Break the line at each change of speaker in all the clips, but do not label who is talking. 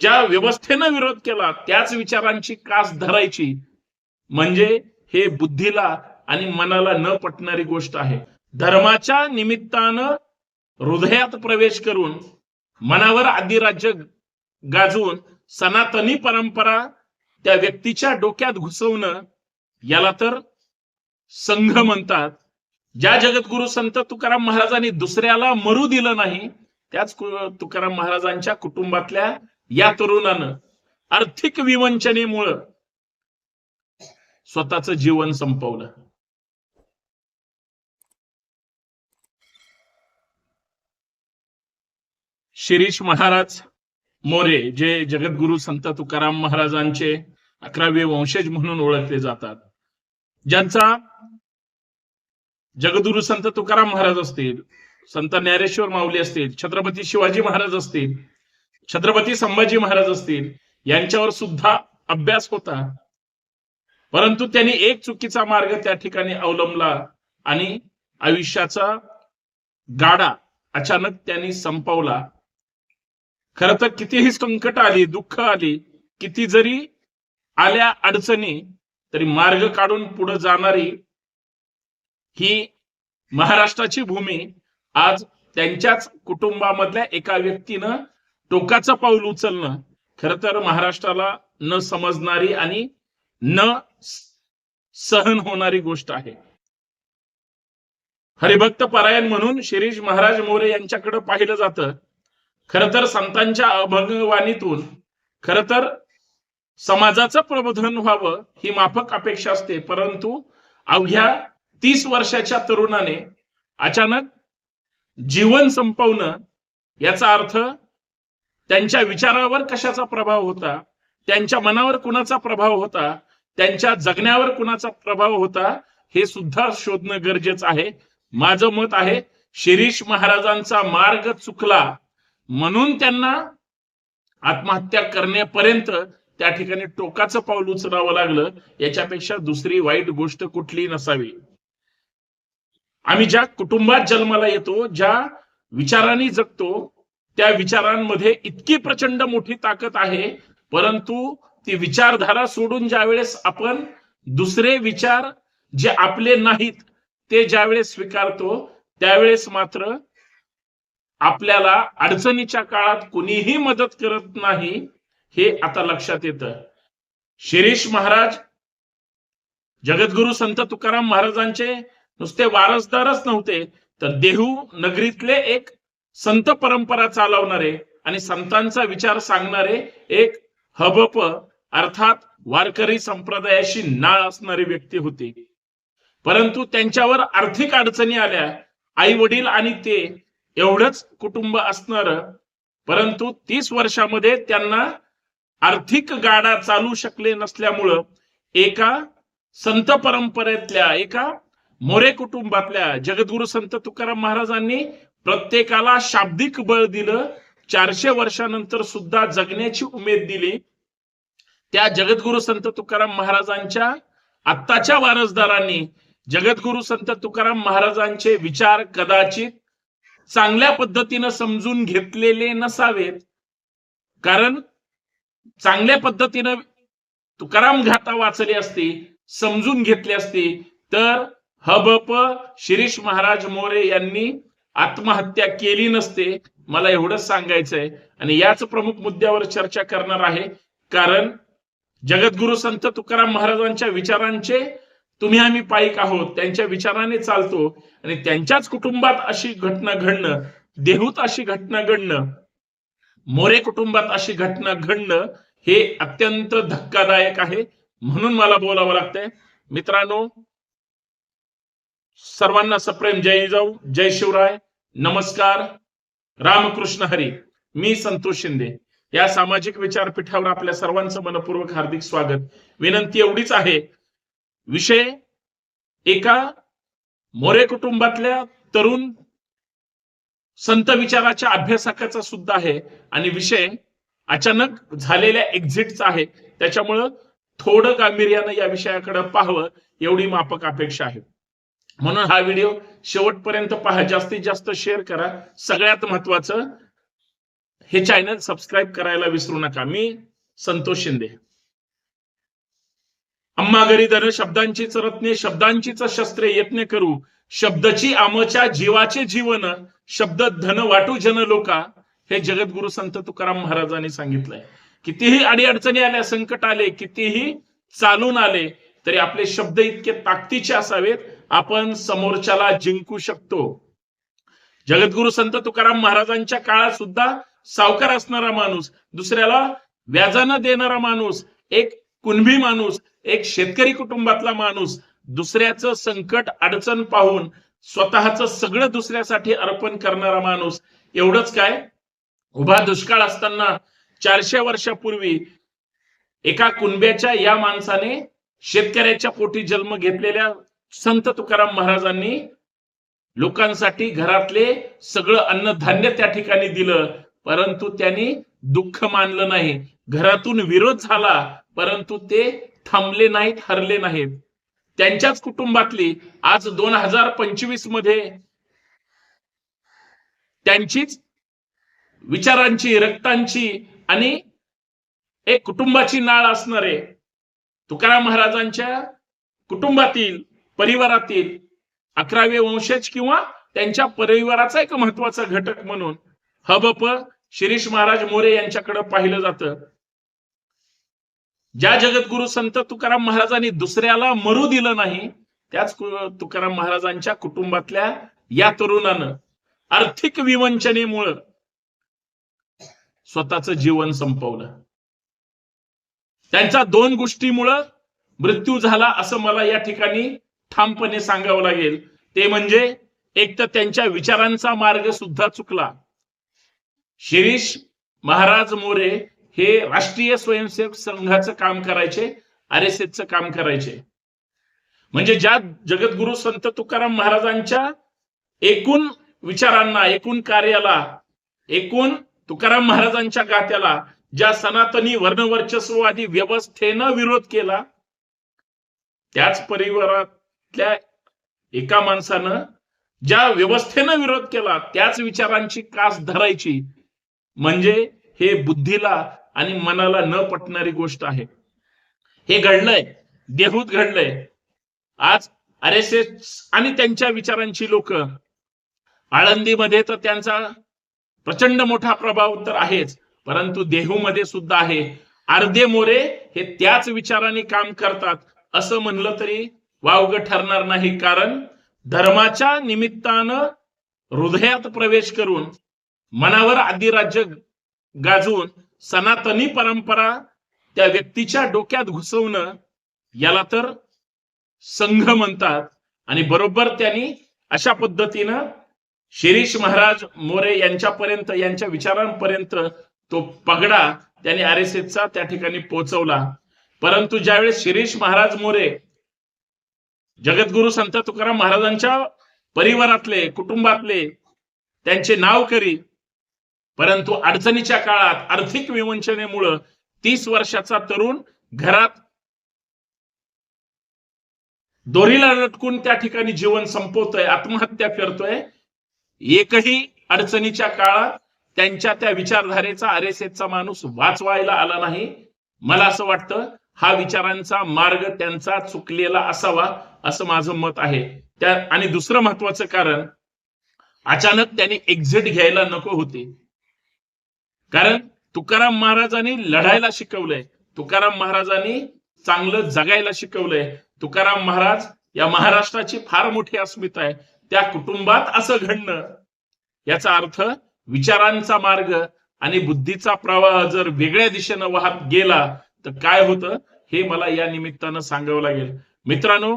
ज्या व्यवस्थेनं विरोध केला त्याच विचारांची कास धरायची म्हणजे हे बुद्धीला आणि मनाला न पटणारी गोष्ट आहे. धर्माच्या निमित्तानं हृदयात प्रवेश करून मनावर अधिराज्य गाजवून सनातनी परंपरा त्या व्यक्तीच्या डोक्यात घुसवणं याला तर संघ म्हणतात. ज्या जगद्गुरु संत तुकाराम महाराजांनी दुसऱ्याला मरू दिलं नाही त्याच तुकाराम महाराजांच्या कुटुंबातल्या या तरुणानं आर्थिक विवंचनेमुळं स्वतःचं जीवन संपवलं. शिरीष महाराज मोरे जे जगद्गुरु संत तुकाराम महाराजांचे अकरावे वंशज म्हणून ओळखले जातात ज्यांचा जगद्गुरु संत तुकाराम महाराज असतील संत ज्ञानेश्वर माऊली असतील छत्रपती शिवाजी महाराज असतील छत्रपती संभाजी महाराज असतील यांच्यावर सुद्धा अभ्यास होता. परंतु त्यांनी एक चुकीचा मार्ग त्या ठिकाणी अवलंबला आणि आयुष्याचा गाडा अचानक त्यांनी संपवला. खर तर कितीही संकट आली दुःख आली किती जरी आल्या अडचणी तरी मार्ग काढून पुढे जाणारी ही महाराष्ट्राची भूमी आज त्यांच्याच कुटुंबामधल्या एका व्यक्तीनं टोकाचं पाऊल उचलणं खर तर महाराष्ट्राला न समजणारी आणि न सहन होणारी गोष्ट आहे. हरिभक्त परायण म्हणून शिरीष महाराज मोरे यांच्याकडे पाहिलं जातं. खर तर संतांच्या अभंगवाणीतून खर तर समाजाचं प्रबोधन व्हावं ही माफक अपेक्षा असते परंतु अवघ्या तीस वर्षाच्या तरुणाने अचानक जीवन संपवणं याचा अर्थ त्यांच्या विचारावर कशाचा प्रभाव होता? त्यांच्या मनावर कुणाचा प्रभाव होता? त्यांच्या जगण्यावर कुणाचा प्रभाव होता? हे सुद्धा शोधणं गरजेचं आहे. माझं मत आहे शिरीष महाराजांचा मार्ग चुकला म्हणून त्यांना आत्महत्या करण्यापर्यंत त्या ठिकाणी टोकाचं पाऊल उचलावं लागलं. याच्यापेक्षा दुसरी वाईट गोष्ट कुठली नसावी. आम्ही ज्या कुटुंबात जन्माला येतो ज्या विचारांनी जगतो त्या विचारांमध्ये इतकी प्रचंड मोठी ताकद आहे परंतु ती विचारधारा सोडून ज्या वेळेस आपण दुसरे विचार जे आपले नाहीत ते ज्यावेळेस स्वीकारतो त्यावेळेस मात्र आपल्याला अडचणीच्या काळात कुणीही मदत करत नाही हे आता लक्षात येतं. शिरीष महाराज जगद्गुरु संत तुकाराम महाराजांचे नुसते वारसदारच नव्हते तर देहू नगरीतले एक संत परंपरा चालवणारे आणि संतांचा विचार सांगणारे एक हबप अर्थात वारकरी संप्रदायाशी नाळ असणारी व्यक्ती होती. परंतु त्यांच्यावर आर्थिक अडचणी आल्या आई वडील आणि ते एवढंच कुटुंब असणार परंतु तीस वर्षामध्ये त्यांना आर्थिक गाडा चालू शकले नसल्यामुळं एका संत परंपरेतल्या एका मोरे कुटुंबातल्या जगद्गुरु संत तुकाराम महाराजांनी प्रत्येकाला शाब्दिक बळ दिलं चारशे वर्षानंतर सुद्धा जगण्याची उमेद दिली. त्या जगद्गुरु संत तुकाराम महाराजांच्या आत्ताच्या वारसदारांनी जगद्गुरु संत तुकाराम महाराजांचे विचार कदाचित चांगल्या पद्धतीनं समजून घेतलेले नसावेत. कारण चांगल्या पद्धतीनं तुकाराम घाता वाचली असती समजून घेतली असती. तर हबप शिरीष महाराज मोरे यांनी आत्महत्या केली नसते मला एवढंच सांगायचंय. आणि याच प्रमुख मुद्द्यावर चर्चा करणार आहे. कारण जगद्गुरु संत तुकाराम महाराजांच्या विचारांचे तुम्ही आम्ही पाईक आहोत. त्यांच्या विचाराने चालतो. आणि त्यांच्याच कुटुंबात अशी घटना घडणं देहूत अशी घटना घडणं मोरे कुटुंबात अशी घटना घडणं हे अत्यंत धक्कादायक आहे. म्हणून मला बोलावं लागतंय. मित्रांनो सर्वांना सप्रेम. जय जाऊ. जय शिवराय. नमस्कार. रामकृष्ण हरी. मी संतोष शिंदे. या सामाजिक विचारपीठावर आपल्या सर्वांचं मनपूर्वक हार्दिक स्वागत. विनंती एवढीच आहे. विषय एका मोरे कुटुंबातल्या तरुण संत विचाराच्या अभ्यासकाचा सुद्धा आहे आणि विषय अचानक झालेल्या एक्झिटचा आहे. त्याच्यामुळं थोडं गांभीर्यानं या विषयाकडे पाहावं एवढी मापक अपेक्षा आहे. म्हणून हा व्हिडिओ शेवटपर्यंत पहा. जास्तीत जास्त शेअर करा. सगळ्यात महत्वाचं हे चॅनल सबस्क्राईब करायला विसरू नका. मी संतोष शिंदे. अम्मा घरी धर शब्दांचीच रत्ने शब्दांचीच शस्त्रे यत्न करू. शब्दची आमच्या जीवाचे जीवन शब्द धन वाटू जन लोका. हे जगद्गुरु संत तुकाराम महाराजांनी सांगितलंय. कितीही अडीअडचणी आल्या संकट आले कितीही चालून आले तरी आपले शब्द इतके ताकदीचे असावेत आपण समोरच्याला जिंकू शकतो. जगद्गुरु संत तुकाराम महाराजांच्या काळात सुद्धा सावकार असणारा माणूस दुसऱ्याला व्याजानं देणारा माणूस एक कुणबी माणूस एक शेतकरी कुटुंबातला माणूस दुसऱ्याचं संकट अडचण पाहून स्वतःचं सगळं दुसऱ्यासाठी अर्पण करणारा माणूस एवढंच काय? उभा दुष्काळ असताना चारशे वर्षापूर्वी एका कुणब्याच्या या माणसाने शेतकऱ्याच्या पोटी जन्म घेतलेल्या संत तुकाराम महाराजांनी लोकांसाठी घरातले सगळं अन्नधान्य त्या ठिकाणी दिलं परंतु त्यांनी दुःख मानलं नाही. घरातून विरोध झाला परंतु ते थांबले नाहीत हरले नाहीत. त्यांच्याच कुटुंबातली आज दोन हजार पंचवीसमध्ये त्यांचीच विचारांची रक्तांची आणि एक कुटुंबाची नाळ असणारे तुकाराम महाराजांच्या कुटुंबातील परिवारातील अकरावे वंशज किंवा त्यांच्या परिवाराचा एक महत्त्वाचा घटक म्हणून हबप शिरीष महाराज मोरे यांच्याकडे पाहिलं जातं. ज्या जगद्गुरु संत तुकाराम महाराजांनी दुसऱ्याला मरू दिलं नाही त्याच तुकाराम महाराजांच्या कुटुंबातल्या या तरुणानं आर्थिक विवंचनेमुळं स्वतःचं जीवन संपवलं. त्यांचा दोन गोष्टीमुळं मृत्यू झाला असं मला या ठिकाणी ठामपणे सांगावं लागेल. ते म्हणजे एक तर त्यांच्या विचारांचा मार्ग सुद्धा चुकला. शिरीष महाराज मोरे हे राष्ट्रीय स्वयंसेवक संघाचं काम करायचे आर एस एसचं काम करायचे. म्हणजे ज्या जगद्गुरु संत तुकाराम महाराजांच्या एकूण विचारांना एकूण कार्याला एकूण तुकाराम महाराजांच्या गात्याला ज्या सनातनी वर्णवर्चस्ववादी व्यवस्थेनं विरोध केला त्याच परिवारात परिवारातल्या एका माणसानं ज्या व्यवस्थेनं विरोध केला त्याच विचारांची कास धरायची म्हणजे हे बुद्धीला आणि मनाला न पटणारी गोष्ट आहे. हे घडलंय देहूत घडलंय. आज आर एस एस आणि त्यांच्या विचारांची लोक आळंदीमध्ये तर त्यांचा प्रचंड मोठा प्रभाव तर आहेच परंतु देहूमध्ये सुद्धा आहे. अर्धे मोरे हे त्याच विचाराने काम करतात असं म्हणलं तरी वावग ठरणार नाही कारण धर्माच्या निमित्तानं हृदयात प्रवेश करून मनावर अधिराज्य गाजवून सनातनी परंपरा त्या व्यक्तीच्या डोक्यात घुसवणं याला तर संघ म्हणतात. आणि बरोबर त्यांनी अशा पद्धतीनं शिरीष महाराज मोरे यांच्यापर्यंत यांच्या विचारांपर्यंत तो पगडा त्यांनी आर एस एसचा त्या ठिकाणी पोहोचवला परंतु ज्यावेळेस शिरीष महाराज मोरे जगद्गुरु संत तुकाराम महाराजांच्या परिवारातले कुटुंबातले त्यांचे नाव करी परंतु अडचणीच्या काळात आर्थिक विवंचनेमुळं तीस वर्षाचा तरुण घरात दोरीला लटकून त्या ठिकाणी जीवन संपवतोय आत्महत्या करतोय. एकही अडचणीच्या काळात त्यांच्या त्या विचारधारेचा आर एस एसचा माणूस वाचवायला आला नाही. मला असं वाटतं हा विचारांचा मार्ग त्यांचा चुकलेला असावा असं माझं मत आहे. त्या आणि दुसरं महत्वाचं कारण अचानक त्यांनी एक्झिट घ्यायला नको होते. कारण तुकाराम महाराजांनी लढायला शिकवलंय. तुकाराम महाराजांनी चांगलं जगायला शिकवलंय. तुकाराम महाराज या महाराष्ट्राची फार मोठी अस्मिता आहे. त्या कुटुंबात असं घडणं याचा अर्थ विचारांचा मार्ग आणि बुद्धीचा प्रवाह जर वेगळ्या दिशेनं वाहत गेला तर काय होतं? हे मला या निमित्तानं सांगावं लागेल. मित्रांनो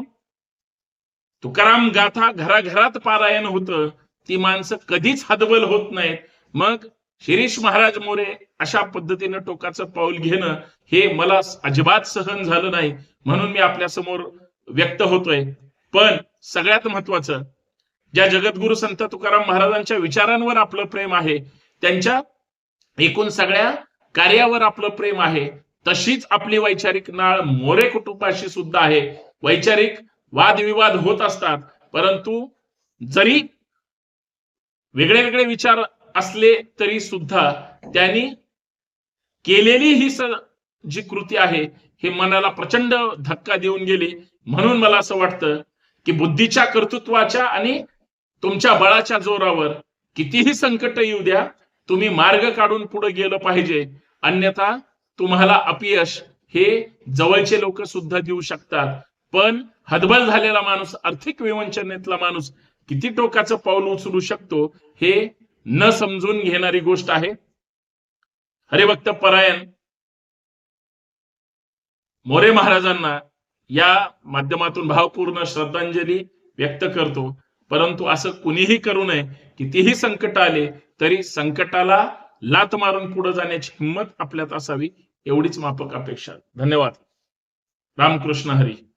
तुकाराम गाथा घराघरात पारायण होतं. ती माणसं कधीच हदबल होत नाहीत. मग शिरीष महाराज मोरे अशा पद्धतीनं टोकाचं पाऊल घेणं हे मला अजिबात सहन झालं नाही. म्हणून मी आपल्यासमोर व्यक्त होतोय. पण सगळ्यात महत्वाचं ज्या जगद्गुरु संत तुकाराम महाराजांच्या विचारांवर आपलं प्रेम आहे त्यांच्या एकूण सगळ्या कार्यावर आपलं प्रेम आहे तशीच आपली वैचारिक नाळ मोरे कुटुंबाशी सुद्धा आहे. वैचारिक वादविवाद होत असतात. परंतु जरी वेगळे वेगळे विचार असले तरी सुद्धा त्यांनी केलेली ही जी कृती आहे हे मनाला प्रचंड धक्का देऊन गेली. म्हणून मला असं वाटतं की बुद्धीच्या कर्तृत्वाच्या आणि तुमच्या बळाच्या जोरावर कितीही संकट येऊ द्या तुम्ही मार्ग काढून पुढे गेलं पाहिजे. अन्यथा तुम्हाला अपयश हे जवळचे लोक सुद्धा देऊ शकतात. पण हदबल झालेला माणूस आर्थिक विवंचनेतला माणूस किती टोकाचं पाऊल उचलू शकतो हे न समजून घेणारी गोष्ट आहे. हरिभक्त परायण मोरे महाराजांना या माध्यमातून भावपूर्ण श्रद्धांजली व्यक्त करतो. परंतु असं कुणीही करू नये कितीही संकट आले तरी संकटाला लात मारून पुढे जाण्याची हिंमत आपल्यात असावी एवढीच मापक अपेक्षा. धन्यवाद. रामकृष्ण हरी.